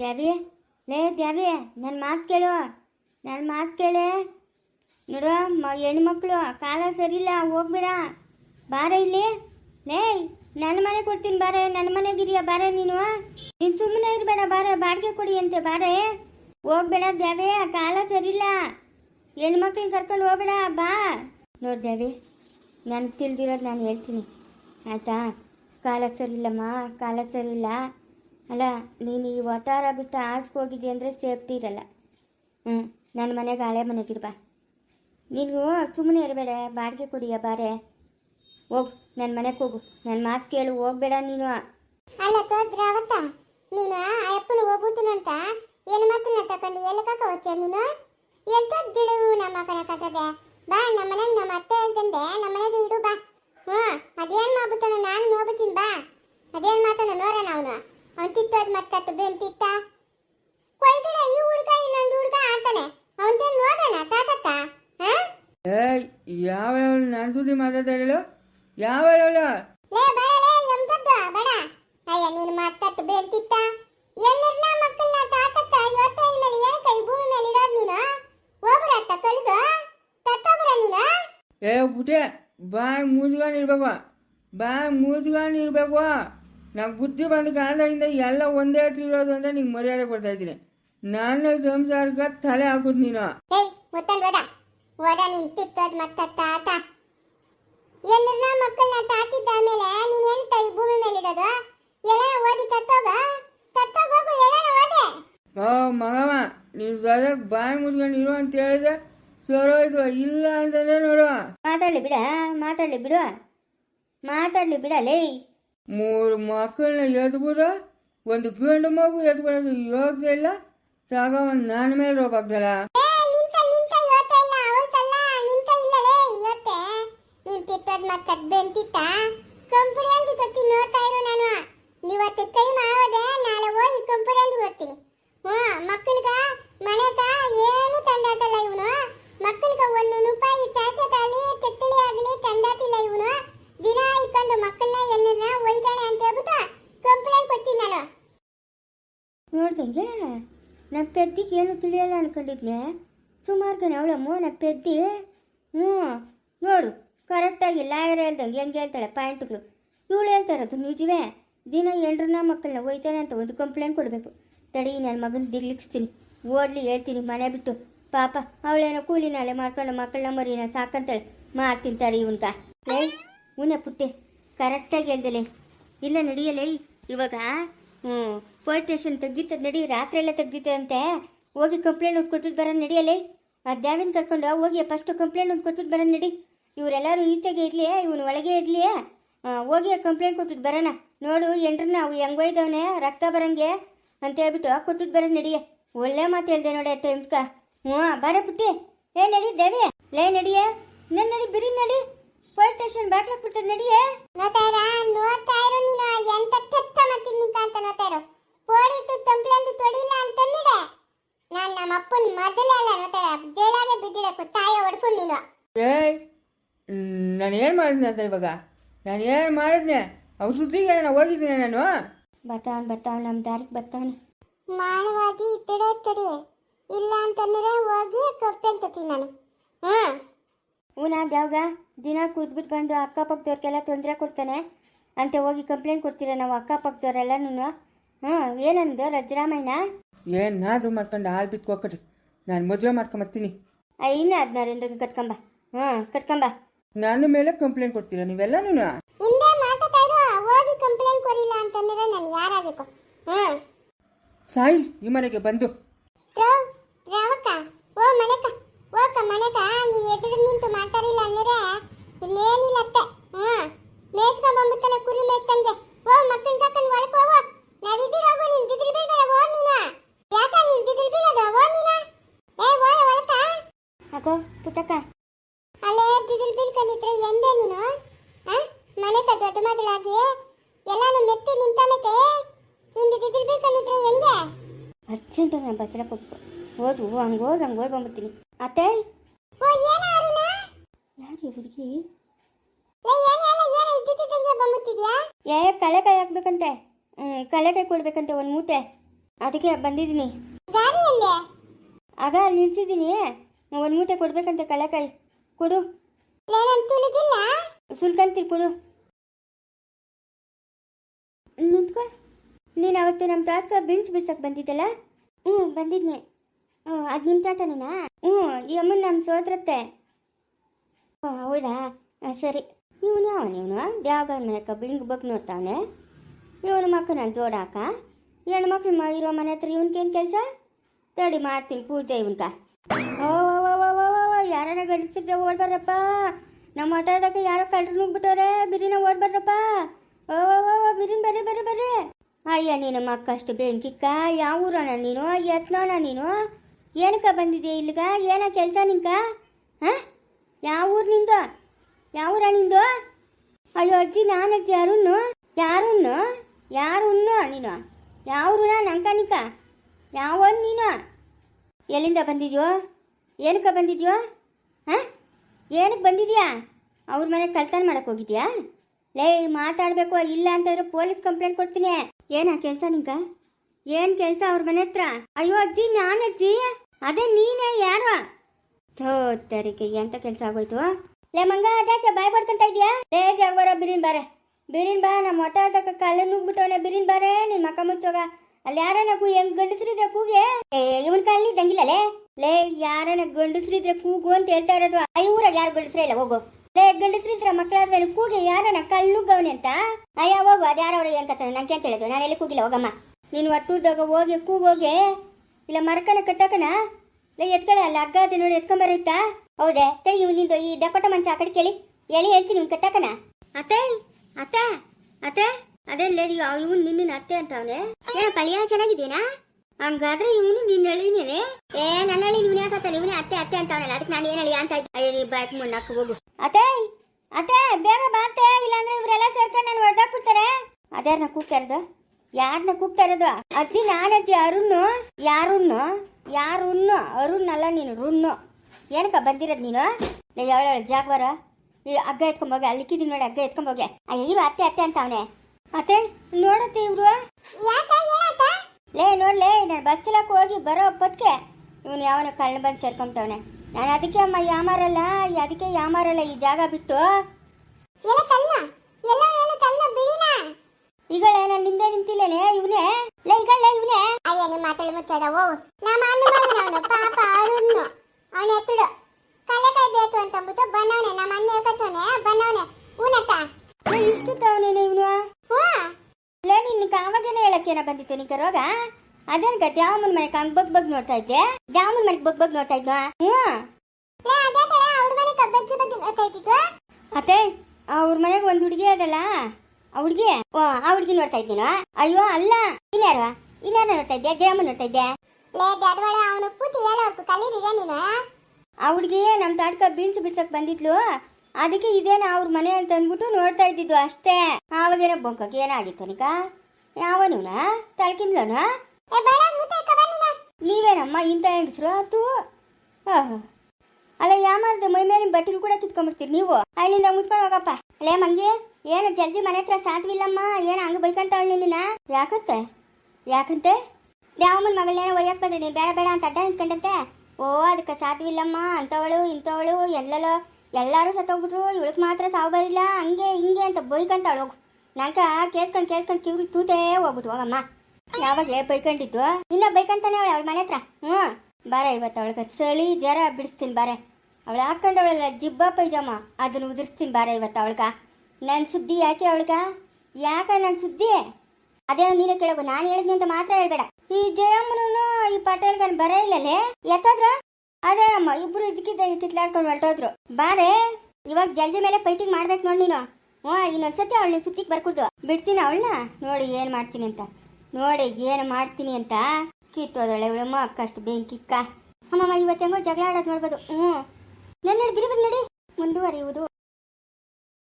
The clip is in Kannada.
ದ್ಯಾವಿ ಲೇ ದ್ಯಾವಿ ನನ್ನ ಮಾತು ಕೇಳು ನನ್ನ ಮಾತು ಕೇಳೆ. ನೋಡು, ಮ, ಹೆಣ್ಮಕ್ಳು, ಕಾಲ ಸರಿಯಿಲ್ಲ, ಹೋಗ್ಬೇಡ. ಬಾರ ಇಲ್ಲಿ. ಲೇ ನನ್ನ ಮನೆ ಕೊಡ್ತೀನಿ ಬಾರ ನನ್ನ ಮನೆಗಿರಿಯ ಬಾರ ನೀನು. ನೀನು ಸುಮ್ಮನೆ ಇರಬೇಡ ಬಾರ, ಬಾಡಿಗೆ ಕೊಡಿ ಅಂತೆ ಬಾರೆ. ಹೋಗ್ಬೇಡ ದ್ಯಾವಿ ಕಾಲ ಸರಿಯಿಲ್ಲ. ಹೆಣ್ಮಕ್ಳನ್ನ ಕರ್ಕೊಂಡು ಹೋಗ್ಬೇಡ, ಬಾ. ನೋಡಿ ದ್ಯಾವಿ ನಾನು ತಿಳಿದಿರೋದು ನಾನು ಹೇಳ್ತೀನಿ. ಆಯಿತಾ? ಕಾಲ ಸರಿಯಿಲ್ಲಮ್ಮ, ಕಾಲ ಸರಿಯಿಲ್ಲ. ಅಲ್ಲ, ನೀನು ಈ ವಟಾರ ಬಿಟ್ಟು ಆಸ್ಗೆ ಹೋಗಿದ್ದೆ ಅಂದರೆ ಸೇಫ್ಟಿ ಇರಲ್ಲ. ಹ್ಞೂ ನನ್ನ ಮನೆಗೆ ಹಳೆ ಮನೆಗಿರ್ಬಾ ನೀನು ಸುಮ್ಮನೆ ಇರಬೇಡ, ಬಾಡಿಗೆ ಕೊಡಿಯ, ಬಾರೆ. ಹೋಗು ನನ್ನ ಮನೆಗೆ ಹೋಗು. ನನ್ನ ಮಾತು ಕೇಳು, ಹೋಗ್ಬೇಡ ನೀನು. ಅಲ್ಲ ತೋದ್ರಾವತ್ತ ನೀನು ಅಪ್ಪನ ಹೋಗ್ಬಿಟ್ಟನಂತ ಏನು ಮಾತನ್ನ ತಕೊಂಡು ಎಲ್ಲಕ್ಕ ಹೋಗ್ತೀಯ ನೀನು? ಎಂತ ಗಿಡವು ನಮ್ಮ ಕನಕತ್ತದೆ ಬಾ, ನಮ್ಮ ಮನೆಗೆ ನಮ್ಮ ಅತ್ತೆ ಹೇಳ್ತಂದೆ ನಮ್ಮ ಮನೆಗೆ ಇಡು ಬಾ ಹ್ಞೂ ಅದೇನು ಮಾಡ್ಬಿಡ್ತಾನ ನಾನು ನೋಡ್ಬಿಡ್ತೀನಿ ಬಾ ಅದೇನು ಮಾತನ್ನ ನೋಡೋಣ ಅವನು ಅವ್ನು ತಿತ್ತೋದು ಮತ್ತತ್ತು ಬೆಂತಿತ್ತ? ಕೊಯ್ದಿಡ ಈ ಹುಡುಗ ಇನ್ನೊಂದು ಹುಡುಗ ಆತಾನೆ ಅವನ್ದೇನು ನೋಡೋಣ ತಾತತ್ತ? ಏಯ್ ಯಾವ ನಾನು ಸುದ್ದಿ ಮಾತಾಡ್ತಾ ಹೇಳು ಯಾವ ಹೇಳು ಲೇ ಬೇಡ ಲೇ ಎಂತದ್ದು? ಬೇಡ. ಅಯ್ಯ ನೀನು ಮತ್ತತ್ತು ಬೆಂತಿತ್ತ? ಎನ್ನರ್ನ ಮಕ್ಕಳನ್ನ ತಾತತ್ತ? ಯೋತೈನ ಮೇಲೆ ಏನಕ್ಕ ಈ ಭೂಮಿ ಮೇಲೆ ಇಡೋದು ನೀನು? ಹೋಗ್ಬರತ್ತ ಕಲ್ದು ತತ್ತೋಗ್ರ ನೀನು? ಏ ಬುಟೆ ಬಾಯ್ ಮುಚ್ಕೊಂಡು ಇರ್ಬೇಕು. ಬಾಯ್ ಮುಚ್ಕೊಂಡು ಇರ್ಬೇಕು. ನಾವು ಬುದ್ಧಿ ಬಂದ ಕಾಲದಿಂದ ಎಲ್ಲ ಒಂದೇ ಹತ್ರ ಇರೋದು ಅಂತ ನಿಂಗೆ ಮರ್ಯಾದೆ ಕೊಡ್ತಾ ಇದ್ದೀನಿ. ನನ್ನ ಸಂಸಾರಕ್ಕೆ ತಲೆ ಹಾಕುದು ನೀನು. ಏಯ್ ಮುತ್ತಂದ್ ಹೋದ. ಹೋದ ಮತ್ತೆ ತಿತ್ತೋದ್ ತಾತ. ಎನ್ನರ್ನ ಮಕ್ಕಳನ್ನ ತಾತಿದ್ದ ಆಮೇಲೆ ನೀನ್ ಏನಂತ ಈ ಭೂಮಿ ಮೇಲೆ ಇಡೋದು ಎಲ್ಲಾನ ಓದಿ ತತ್ತೋಗ ತತ್ತೋಗೋಗು ಎಲ್ಲಾನ ಓದೆ. ಓ ಮಗವ ನೀನು ಗದಗ ಬಾಯಿ ಮುಚ್ಕೊಂಡು ಇರು ಅಂತ ಹೇಳಿದ್ರೆ ಸರೋಯ್ತು ಇಲ್ಲ ಅಂತಂದ್ರೆ ನೋಡು. ಮಾತಾಡ್ಲಿ ಬಿಡ ಮಾತಾಡಲಿ ಬಿಡು. ಮಾತಾಡಲಿ ಬಿಡ ಲೇ ಮೂರು ಮಕ್ಕಳನ್ನ ಎದ್ಬಿಡು ಒಂದು ಗಂಡು ಮಗು ಎದ್ಬಿಡೋದು ಯೋಗ್ಯ ಇಲ್ಲ. ಒಂದ್ ನನ್ನ ಮೇಲೆ ಹೋಗ್ಬಾಗ್ದಲ್ಲ ನಾಳೆ ಹೋಗಿ ಮಕ್ಕಳಿಗ ಏನು ತಂದಾತಲ್ಲ ಇವನು. ಒಂದು ರೂಪಾಯಿ ಚಾಚೆ ತಾಳಿ, ತೆತ್ತಳಿ ಆಗಲಿ ತಂದಾತಿಲ್ಲ ಇವನು. ದಿನ ಇಕ್ಕೊಂಡು ಮಕ್ಕಳನ್ನ ಎನ್ನನ್ನ ಒಯ್ದಾಳೆ ಅಂತ ಹೇಳ್ಬಿಟ್ಟು ಕಂಪ್ಲೇಂಟ್ ಕೊಡ್ತೀನಿ ನಾನು ನೋಡ್ದಂಗೆ ನಮ್ಮ ಪೆದ್ದಿಗೆ ಏನು ತಿಳಿಯಲ್ಲ ಅನ್ಕೊಂಡಿದ್ನೆ. ಸುಮಾರು ಕಣೆ ಅವಳಮ್ಮ ನಮ್ಮ ಪೆದ್ದಿ ಹ್ಞೂ ನೋಡು ಕರೆಕ್ಟಾಗಿ ಲಾಯರ್ ಹೇಳ್ದಂಗೆ ಹೆಂಗೆ ಹೇಳ್ತಾಳೆ ಪಾಯಿಂಟ್ಗಳು ಇವಳು ಅದು ನಿಜವೇ, ದಿನ ಎಂಡ್ರನ್ನ ಮಕ್ಕಳನ್ನ ಒಯ್ತಾನೆ ಅಂತ ಒಂದು ಕಂಪ್ಲೇಂಟ್ ಕೊಡಬೇಕು. ತಡಿ ನನ್ನ ಮಗನ ದಿಗ್ಲಿಕ್ಸ್ತೀನಿ ಓಡ್ಲಿ, ಹೇಳ್ತೀನಿ, ಮನೆ ಬಿಟ್ಟು. ಪಾಪ, ಅವಳೇನೋ ಕೂಲಿನಾಲೆ ಮಾಡ್ಕೊಂಡು ಮಕ್ಕಳನ್ನ ಮರಿನ ಸಾಕಂತಾಳೆ. ಮಾಡ್ತಿಂತಾರೆ ಇವನ್ಗ. ಏಯ್, ಉನ್ನೆ ಪುಟ್ಟೆ ಕರೆಕ್ಟಾಗಿ ಹೇಳ್ದಲೆ. ಇಲ್ಲ, ನಡೆಯಲೇ. ಇವಾಗ ಹ್ಞೂ ಪೊಲೀಸ್ ಸ್ಟೇಷನ್ ತೆಗ್ದಿತ್ತು, ನಡಿ ರಾತ್ರಿ ಎಲ್ಲ ತೆಗ್ದಿತ್ತಂತೆ. ಹೋಗಿ ಕಂಪ್ಲೇಂಟ್ ಒಂದು ಕೊಟ್ಬಿಟ್ಟು ಬರೋಣ ನಡಿಯಲ್ಲಿ ಆ ದ್ಯಾವಿನ ಕರ್ಕೊಂಡು ಹೋಗಿ ಫಸ್ಟ್ ಕಂಪ್ಲೇಂಟ್ ಒಂದು ಕೊಟ್ಬಿಟ್ಟು ಬರೋಣ ನಡಿ. ಇವರೆಲ್ಲರೂ ಈಚೆಗೆ ಇರಲಿ, ಇವನು ಒಳಗೆ ಇರಲಿ. ಹೋಗಿ ಕಂಪ್ಲೇಂಟ್ ಕೊಟ್ಬಿಟ್ಟು ಬರೋಣ. ನೋಡು ಎಂಡ್ರನ್ನ ಅವು ಹೆಂಗ್ ಒಯ್ದವನೆ, ರಕ್ತ ಬರಂಗೆ ಅಂತ ಹೇಳ್ಬಿಟ್ಟು ಕೊಟ್ಬಿಟ್ಟು ಬರೋಣ ನಡಿಯ ಒಳ್ಳೆ ಮಾತು ಹೇಳ್ದೆ ನೋಡಿ ಟೈಮ್ಸ್ಕ ಹ್ಞೂ ಬರ ಪುಟ್ಟಿ. ಏ, ನಡಿ, ದೇವಿ. ಲೇ, ನಡಿಯ. ನನ್ನ ನಡಿ ಬಿರಿ ನಡಿ. ಪೊಲೀಸ್ ಸ್ಟೇಷನ್ ಬಾಗ್ಲಾಕ್ಬಿಡ್ತದೆ ನಡಿಯೇ? ನೋಡ್ತಾ ಇರ? ನೋಡ್ತಾ ಇರು ನೀನು. ಎಂತ ಕೆತ್ತ ಮತ್ತೆ ನಿಂತ ಅಂತ ನೋಡ್ತಾ ಇರು. ಪೋಡಿತು ತಂಪ್ಲಂದು ತೊಡಿಲ್ಲ ಅಂತಂದಿಡೆ ನಾನು ನಮ್ಮ ಅಪ್ಪನ ಮೊದಲೇ ಅಲ್ಲ ನೋಡ್ತಾ ಜೇಳಾಗೆ ಬಿದ್ದಿದೆ ಕುತ್ತಾಯ ತಾಯಿ ಹೊಡ್ಕೊಂಡು ನೀನು. ಏಯ್ ನಾನು ಏನು ಮಾಡಿದ್ನೆ ಅಂತ ಇವಾಗ? ನಾನು ಏನು ಮಾಡಿದ್ನೆ? ಅವ್ರ ಸುದ್ದಿಗೆ ನಾನು ಹೋಗಿದ್ದೀನಿ ನಾನು. ಬರ್ತಾವನ್ ಬರ್ತಾವನ್ ನಮ್ಮ ದಾರಿಗೆ ಬರ್ತಾವನ್. ಮಾನವಾಗಿ ತಡೆ ತಡೆ. ಇಲ್ಲ ಅಂತಂದ್ರೆ ಹೋಗಿ ಕಪ್ಪೆ ಅಂತ ನಾನು. ಹ್ಞೂ ಹೂನಾ ಯಾವಾಗ? ದಿನ ಕುಡಿದ್ಬಿಟ್ಕೊಂಡು ಅಕ್ಕಪಕ್ಕದವ್ರಿಗೆಲ್ಲ ತೊಂದರೆ ಕೊಡ್ತಾನೆ. ಅಂತ ಹೋಗಿ ಕಂಪ್ಲೇಂಟ್ ಕೊಡ್ತೀರ ನಾವು ಅಕ್ಕಪಕ್ಕದವ್ರೆಲ್ಲನೂ ಹ್ಞೂ ಏನಂದು ರಜರಾಮಯ್ಯನ ಏನಾದರೂ ಮಾಡ್ಕೊಂಡು ಹಾಲು ಬಿತ್ತು ಹೋಗ್ರಿ ನಾನು ಮದುವೆ ಮಾಡ್ಕೊಂಬರ್ತೀನಿ ಅದು ಹದಿನಾರು ಕಟ್ಕೊಂಬ ಹ್ಞೂ ಕಟ್ಕೊಂಬ ನನ್ನ ಮೇಲೆ ಕಂಪ್ಲೇಂಟ್ ಕೊಡ್ತೀರಾ ನೀವೆಲ್ಲನೂ ಹಿಂದೆ ಮಾತಾಡ್ತಾ ಇರು ಹೋಗಿ ಕಂಪ್ಲೇಂಟ್ ಕೊರಿಲ್ಲ ಅಂತಂದ್ರೆ ನಾನು ಯಾರಾಗಬೇಕು? ಹ್ಞೂ ಸಾಯಿ ಈ ಮನೆಗೆ ಬಂದು. ರಾವಕ್ಕ ಓ ಮನೆಕ. ಓಕ ಮನೆಕ ನೀವು ಎದುರು ನಿಂತು ಮಾತಾಡಿಲ್ಲ ಅಂದ್ರೆ ಇನ್ನೇನಿಲ್ಲ ಅತ್ತೆ. ಹ್ಞೂ ಮೇಯ್ಸ್ಕೊಂಬಂಬಿಡ್ತಾನೆ ಕುರಿ ಮೇಯ್ತಂಗೆ ಓ ಮಕ್ಕಳನ್ನ ತಕೊಂಡು ಒಳಗೆ ಹೋಗೋ. ನಾವು ಇದ್ದೀರ ಹೋಗೋ ನೀನು ದಿದಿಲ್ ಬೀಳ್ಬೇಡ ಓ ನೀನು. ಯಾಕ ನೀನು ದಿದಿಲ್ ಬೀಳೋದು ಓ ನೀನ. ಏ ಓ ಒಳಕ ಅಗೋ ಪುಟ್ಟಕ್ಕ ಅಲ್ಲೇ ದಿದಿಲ್ ಬೀಳ್ಕೊಂಡಿದ್ರೆ ಎಂದೆ ನೀನು? ಆ ಮನೆಕ ದೊಡ್ಡ ಮಗಳಾಗಿ ಎಲ್ಲಾನು ಮೆತ್ತಿ ನಿಂತಾನಕ್ಕೆ ಹಿಂದೆ ದಿದಿಲ್ ಬೀಳ್ಕೊಂಡಿದ್ರೆ ಹೆಂಗೆ? ಅರ್ಜೆಂಟ್ ನಾನು ಬಚ್ಚಲಕ್ಕೆ ಹೋಗ್ಬೇಕು ಓದು ಹಂಗೆ ಹೋಗಿ ಹಂಗೆ ಹೋಗಿ ಬಂದ್ಬಿಡ್ತೀನಿ. ಅತ್ತೆ? ಯಾರು ಹುಡುಗಿ ಏ ಕಳೆಕಾಯಿ ಹಾಕ್ಬೇಕಂತೆ. ಹ್ಞೂ ಕೈ ಕೊಡ್ಬೇಕಂತೆ ಒಂದು ಮೂಟೆ. ಅದಕ್ಕೆ ಬಂದಿದ್ದೀನಿ. ಆಗ ಅಲ್ಲಿ ನಿಲ್ಸಿದ್ದೀನಿ. ಒಂದು ಮೂಟೆ ಕೊಡ್ಬೇಕಂತೆ ಕೈ. ಕೊಡು. ನಾನು ಸುಲ್ಕಂತೀರಿ ಕೊಡು. ನಿಂತ್ಕೊ. ನೀನು ಅವತ್ತು ನಮ್ಮ ತೋಟಕ್ಕೆ ಬೀನ್ಸ್ ಬಿಡ್ಸಕ್ಕೆ ಬಂದಿದ್ದಲ್ಲ? ಹ್ಞೂ ಬಂದಿದ್ನಿ. ಹ್ಞೂ ಅದು ನಿಮ್ಮ ತೋಟನೇನಾ ಹ್ಞೂ, ಈ ಅಮ್ಮನ ನಮ್ಮ ಸೋತ್ರತ್ತೆ. ಹೌದಾ? ಸರಿ. ಇವನು ಯಾವ ಇವನು? ದ್ಯಾವಗನ ಮನೆಕ ಬಿಂಗ್ ಬಗ್ ನೋಡ್ತಾವನೆ. ಇವನ ಮಕ್ಕಳು ನಾನು ಜೋಡಾಕ? ಹೆಣ್ಣು ಮಕ್ಳು ಮ, ಇರೋ ಮನೆ ಹತ್ರ ಇವನ್ಗೇನು ಕೆಲಸ? ತಡಿ ಮಾಡ್ತೀನಿ ಪೂಜೆ ಇವನ್ಕ. ಓ ಯಾರನ್ನ ಗಂಡಸಿದ್ರೆ ಓಡ್ಬಾರಪ್ಪ ನಮ್ಮ ಆಟದಾಗ ಯಾರೋ ಕಳ್ರು ನುಗ್ಬಿಟ್ಟವ್ರೆ, ಬಿರಿನ ಓಡ್ಬಾರಪ್ಪ ಓ ಬಿರಿನ್ ಬರ್ರಿ ಬರ್ರಿ ಬರ್ರಿ. ಅಯ್ಯ, ನೀನು ಮಕ್ಕಷ್ಟು ಬೆಂಕಿಕ್ಕ ಯಾವ ಊರೋಣ ನೀನು? ಎತ್ನೋಣ ನೀನು? ಏನಕ್ಕ ಬಂದಿದ್ಯಾ ಇಲ್ಲಿಗ? ಏನ ಕೆಲಸ ನಿಂಕ? ಹಾಂ? ಯಾವ ಊರು ಯಾವ ಊರ ಅಯ್ಯೋ ಅಜ್ಜಿ, ನಾನು ಅಜ್ಜಿ, ಯಾರುನ್ನು? ಯಾರುನ್ನು? ಯಾರುನ್ನು ನೀನು? ಯಾವ ಊರ ನಂಕ ನಿಂಕ? ಯಾವ ನೀನು? ಎಲ್ಲಿಂದ ಬಂದಿದ್ಯೋ? ಏನಕ್ಕೆ ಬಂದಿದ್ಯೋ? ಹಾಂ? ಏನಕ್ಕೆ ಬಂದಿದ್ಯಾ? ಅವ್ರ ಮನೆಗೆ ಕಳ್ತನ ಮಾಡಕ್ಕೆ ಹೋಗಿದ್ಯಾ? ಲೇ, ಮಾತಾಡಬೇಕು ಇಲ್ಲ ಅಂತಂದ್ರೆ ಪೊಲೀಸ್ ಕಂಪ್ಲೇಂಟ್ ಕೊಡ್ತೀನಿ. ಏನ ಕೆಲಸ ನಿಂಕ? ಏನು ಕೆಲಸ ಅವ್ರ ಮನೆ ಹತ್ರ? ಅಯ್ಯೋ ಅಜ್ಜಿ ನಾನಜ್ಜಿ ಅದೇ ನೀನೇ ಯಾರು? ಥೋ ತರಿಗೆ ಎಂತ ಕೆಲಸ ಆಗೋಯ್ತು? ಲೇ ಮಂಗ, ಅದ್ಯಾಕೆ ಬಾಯ್ ಬರ್ಕಂತ ಇದೆಯಾ? ಲೇ ಬರ ಬಿರಿನ್ ಬಾರೆ. ಬಿರಿನ್ ಬಾ, ನಮ್ಮ ಮೊಟ್ಟ ತಕ್ಕ ಕಳ್ಳ ನುಗ್ಬಿಟ್ಟವನೆ ಬಿರಿನ್ ಬಾರೆ, ನಿನ್ ಮಕ್ಕ ಮುಚ್ಚೋಗ. ಅಲ್ಲಿ ಯಾರನ್ನ ಕೂ, ಹೆಂಗ್ ಗಂಡಸ್ರಿದ್ರೆ ಕೂಗೆ? ಏ, ಇವನ್ ಕಳ್ಳಿ ಇದ್ದಂಗಿಲ್ಲ, ಲೇ? ಲೇ ಯಾರನ್ನ ಗಂಡಸ್ರಿದ್ರೆ ಕೂಗು ಅಂತ ಹೇಳ್ತಾ ಇರೋದು ಐ ಊರಾಗ ಯಾರು ಗಂಡಸ್ರೆ ಇಲ್ಲ, ಹೋಗು. ಲೇ ಗಂಡಸ್ರಿದ್ರ ಮಕ್ಕಳಾದ್ಮೇಲೆ ಕೂಗೆ ಯಾರನ ಕಳ್ಳು ನುಗ್ಗವನೆ ಅಂತ? ಅಯ್ಯ, ಹೋಗು, ಅದ್ಯಾರವ್ರ ಏನ್ ಕತ್ತಾನೆ ನಂಗೆ ಅಂತ ಹೇಳಿದ್ರು ನಾನು ಎಲ್ಲಿ ಕೂಗಿಲ್ಲ, ಹೋಗಮ್ಮ. ನೀನು ಒಟ್ಟು ಹೋಗಿ, ಕೂಗೋಗಿ. ಇಲ್ಲ ಮರಕನ ಕಟ್ಟಕನ? ಲೇ ಎತ್ಕಳ ಅಲ್ಲ ಹಗ್ಗ ಅದು ನೋಡಿ ಎತ್ಕೊಂಬರೈತಾ ಹೌದೇ? ತಡಿ ಇವನಿಂದು ಈ ಡಕೋಟ ಮಂಚ ಆ ಕಡೆ ಕೇಳಿ. ಎಳಿ ಹೇಳ್ತೀನಿ ಇವ್ನು ಕಟ್ಟಕನ? ಅತ್ತೆ ಅತ್ತೆ ಅತ್ತೆ. ಅದೇ ಲೇಡಿ ಇವನು ನಿನ್ನ ಅತ್ತೆ ಅಂತ ಅವನೇ. ಏನ ಪಳಿಯ ಚೆನ್ನಾಗಿದ್ದೀನಾ? ಹಂಗಾದ್ರೆ ಇವನು ನಿನ್ನ ಹೇಳಿದೀನಿ ಏ ನನ್ನ ಹೇಳಿ ಇವನೇ ಯಾಕತ್ತಾನೆ ಇವನೇ ಅತ್ತೆ ಅತ್ತೆ ಅಂತ ಅವನಲ್ಲ. ಅದಕ್ಕೆ ನಾನು ಏನು ಹೇಳಿ ಅಂತ ಅಯ್ಯ ಬ್ಯಾಕ್ ಮುನ್ನಕ್ಕೆ ಹೋಗು. ಅತ್ತೆ ಅತ್ತೆ ಬೇಗ ಬಾತೆ ಇಲ್ಲಾಂದ್ರೆ ಇವರೆಲ್ಲ ಸೇರ್ಕೊಂಡು ನಾನು ಹೊಡೆದಾಕ್ಬಿಡ್ತಾರೆ ಅದೇ ನಾ ಇರೋದು ಯಾರನ್ನ ಕೂಗ್ತಾ ಇರೋದು? ಅಜ್ಜಿ ನಾನಜ್ಜಿ ಅಜ್ಜಿ ಅರುಣ್ಣು ಯಾರುಣ್ಣು ಯಾರುಣ್ಣು ಅರುಣ್ ಅಲ್ಲ ನೀನು ರುಣ್ಣು. ಏನಕ್ಕ ಬಂದಿರೋದು ನೀನು? ಯಾವಳ ಜಾಗ್ವಾರ ಈ ಹಗ್ಗ ಎತ್ಕೊಂಬೋಗೆ ಅಲ್ಲಿಕ್ಕಿದೀನಿ ನೋಡಿ ಹಗ್ಗ ಎತ್ಕೊಂಬೋಗೆ ಅಯ್ಯ ಇವ ಅತ್ತೆ ಅತ್ತೆ ಅಂತ ಅವನೇ. ಅತ್ತೆ ನೋಡತ್ತೆ ಇವ್ರು? ಲೇ ನೋಡ್ಲೇ ನಾನು ಬಚ್ಚಲಕ್ಕೆ ಹೋಗಿ ಬರೋ ಪಟ್ಕೆ ಇವನು ಯಾವನ ಕಳ್ಳ ಬಂದು ಸೇರ್ಕೊಂತವನೆ ನಾನು ಅದಕ್ಕೆ ಅಮ್ಮ ಯಾಮಾರಲ್ಲ ಈ ಅದಕ್ಕೆ ಯಾಮಾರಲ್ಲ ಈ ಜಾಗ ಬಿಟ್ಟು ಎಲ್ಲ ತನ್ನ ಎಲ್ಲ ಎಲ್ಲ ತನ್ನ ಬಿಡಿನ ಈಗಳ ನಾನು ನಿಂದೆ ನಿಂತಿಲ್ಲೇನೆ ಇವನೇ? ಲೇ ಈಗಲ್ಲ ಇವನೇ? ಅಯ್ಯ ನಿಮ್ಮ ಮಾತಾಡಿ ಮುಚ್ಚದ ಹೋಗು ನಮ್ಮ ಅಣ್ಣ ಅವನು ಪಾಪ ಅರುಣ್ಣು ಅವನ ಎತ್ತುಡು. ಕಲೆಕಾಯಿ ಬೇಕು ಅಂತ ಅಂದ್ಬಿಟ್ಟು ಬನ್ನವನೆ ನಮ್ಮ ಅಣ್ಣ ಕಚ್ಚವನೆ ಬನ್ನವನೆ ಊನತ್ತ ಇಷ್ಟು ತವನೇನೆ ಇವನು? ಹ್ಞೂ. ಲೇ ನಿನ್ನ ಕಾವಾಗೇನೆ ಹೇಳಕ್ಕೇನ ಬಂದಿತ್ತು ನಿಂಕ ರೋಗ? ಅದೇನ್ಕ ದ್ಯಾವಮ್ಮನ ಮನೆ ಕಂಗ್ ಬಗ್ ಬಗ್ ನೋಡ್ತಾ ಇದ್ದೆ? ದ್ಯಾವಮ್ಮನ ಮನೆ ಬಗ್ ಬಗ್ ನೋಡ್ತಾ ಇದ್ವಾ ಹ್ಞೂ. ಅದೇ ಅವ್ರ ಮನೆಗೆ ಒಂದು ಹುಡುಗಿ ಅದಲ್ಲ? ಆ ಹುಡುಗಿ ನೋಡ್ತಾ ಇದ್ದೀನೋ? ಅಯ್ಯೋ ಅಲ್ಲ. ಇನ್ಯಾರು? ಇನ್ಯಾರ ನೋಡ್ತಾ ಇದ್ದೆ ಜಯಮ್ಮ ನೋಡ್ತಾ ಇದ್ದೆ ಹುಡುಗಿ ನಮ್ಮ ತಾಡ್ಕ ಬೀನ್ಸ್ ಬಿಡ್ಸಕ್ ಬಂದಿದ್ಲು. ಅದಕ್ಕೆ ಇದೇನ ಅವ್ರ ಮನೆ ಅಂತ ಅಂದ್ಬಿಟ್ಟು ನೋಡ್ತಾ ಇದ್ದಿದ್ದು ಅಷ್ಟೇ. ಆವಾಗೇನೋ ಬೊಂಕಕ್ಕೆ ಏನಾಗಿತ್ತು ನಿಕ ಯಾವನೂನ? ಕಬ ನೀವೇನಮ್ಮ ಇಂಥ ಹೆಂಗಸ್ರು ಆಹ್. ಅಲ್ಲ ಯಾಮಾರ್ದು ಮೈ ಮೇಲಿನ ಬಟ್ಟೆಗಳು ಕೂಡ ಕಿತ್ಕೊಂಡ್ಬಿಡ್ತೀರಿ ನೀವು? ಅಲ್ಲಿಂದ ಮುಚ್ಕೊಂಡು ಹೋಗಪ್ಪ ಅಲ್ಲೇ ಮಂಗಿ, ಏನು ಜಲ್ದಿ ಮನೆ ಹತ್ರ ಸಾತ್ವಿಲ್ಲಮ್ಮ ಏನು ಹಂಗೆ ಬೈಕಂತವಳು ನಿನ್ನ ಯಾಕಂತೆ? ಯಾಕಂತೆ? ಯಾವಮ್ಮನ ಮಗಳನ್ನೇ ಒಯ್ಯಕ್ಕೆ ಬಂದ್ರೆ, ನೀನು ಬೇಡ ಬೇಡ ಅಂತ ಅಡ್ಡ ನಿಂತ್ಕೊಂಡಂತೆ? ಓ, ಅದಕ್ಕೆ ಸಾತ್ವಿಲ್ಲಮ್ಮ ಅಂಥವಳು, ಇಂಥವಳು, ಎಲ್ಲೆಲ್ಲೋ, ಎಲ್ಲರೂ ಸತ್ತೋಗ್ಬಿಟ್ರು, ಇವಳಿಗೆ ಮಾತ್ರ ಸಾವು ಬರಿಲ್ಲ, ಹಂಗೆ, ಹಿಂಗೆ ಅಂತ ಬೈಕಂತಾಳು. ಹೋಗು. ನಂಕ ಕೇಳ್ಕೊಂಡು ಕೇಳ್ಕೊಂಡು ಕಿವ್ರಿ ತೂತೇ ಹೋಗ್ಬಿಟ್ಟು ಹೋಗಮ್ಮ. ಯಾವಾಗ ಬೈಕೊಂಡಿದ್ದು? ಇನ್ನ ಬೈಕಂತಾನೆ ಅವಳು, ಅವಳ ಮನೆ ಹತ್ರ? ಹ್ಞೂ ಬಾರ ಇವತ್ತು ಅವಳಿಗೆ ಚಳಿ ಜರ ಬಿಡಿಸ್ತೀನಿ ಬಾರೆ. ಅವಳು ಹಾಕೊಂಡವಳೆಲ್ಲ ಜಿಬ್ಬ ಪೈಜಾಮ. ಅದನ್ನು ಉದುರಿಸ್ತೀನಿ ಬಾರ ಇವತ್ತು ಅವಳ್ಗ. ನನ್ನ ಸುದ್ದಿ ಯಾಕೆ ಅವಳ್ಗ? ಯಾಕ ನನ್ನ ಸುದ್ದಿ? ಅದೇ ನೀನು ಕೇಳೋದು ನಾನು ಹೇಳಿದ್ನಿ ಅಂತ ಮಾತ್ರ ಹೇಳ್ಬೇಡ. ಈ ಜಯಮ್ಮನೂ ಈ ಪಟೇಲ್ಗನ್ ಬರ ಇಲ್ಲಲೇ? ಅದೇ ಅಮ್ಮ ಇಬ್ರು ಇದಕ್ಕಿದ್ದಂಗೆ ಕಿತ್ಲಾಡ್ಕೊಂಡು ಹೊರಟೋದ್ರು. ಬಾರೆ, ಇವಾಗ ಜಲ್ದಿ ಮೇಲೆ ಫೈಟಿಂಗ್ ಮಾಡ್ಬೇಕು ನೋಡಿ ನೀನು. ಹ್ಞೂ, ಇನ್ನೊಂದ್ಸತಿ ಅವಳನ್ನ ಸುತ್ತಿಗೆ ಬರ್ಕೊಡ್ದು. ಬಿಡ್ತೀನಿ ಅವಳನ್ನ? ನೋಡಿ ಏನು ಮಾಡ್ತೀನಿ ಅಂತ. ನೋಡಿ ಏನು ಮಾಡ್ತೀನಿ ಅಂತ. ಕಿತ್ತೋದಳೆ ಇವಳಮ್ಮ ಅಕ್ಕಷ್ಟು ಬೆಂಕಿಕ್ಕ ಅಮ್ಮಮ್ಮ ಇವತ್ತೆಂಗೋ ಜಗಳ ಆಡೋದು ನೋಡ್ಬೋದು. ಹ್ಞೂ ನನ್ನ ಬಿರಿ ಬಿರಿ ನಡಿ. ಮುಂದುವರಿಯುವುದು.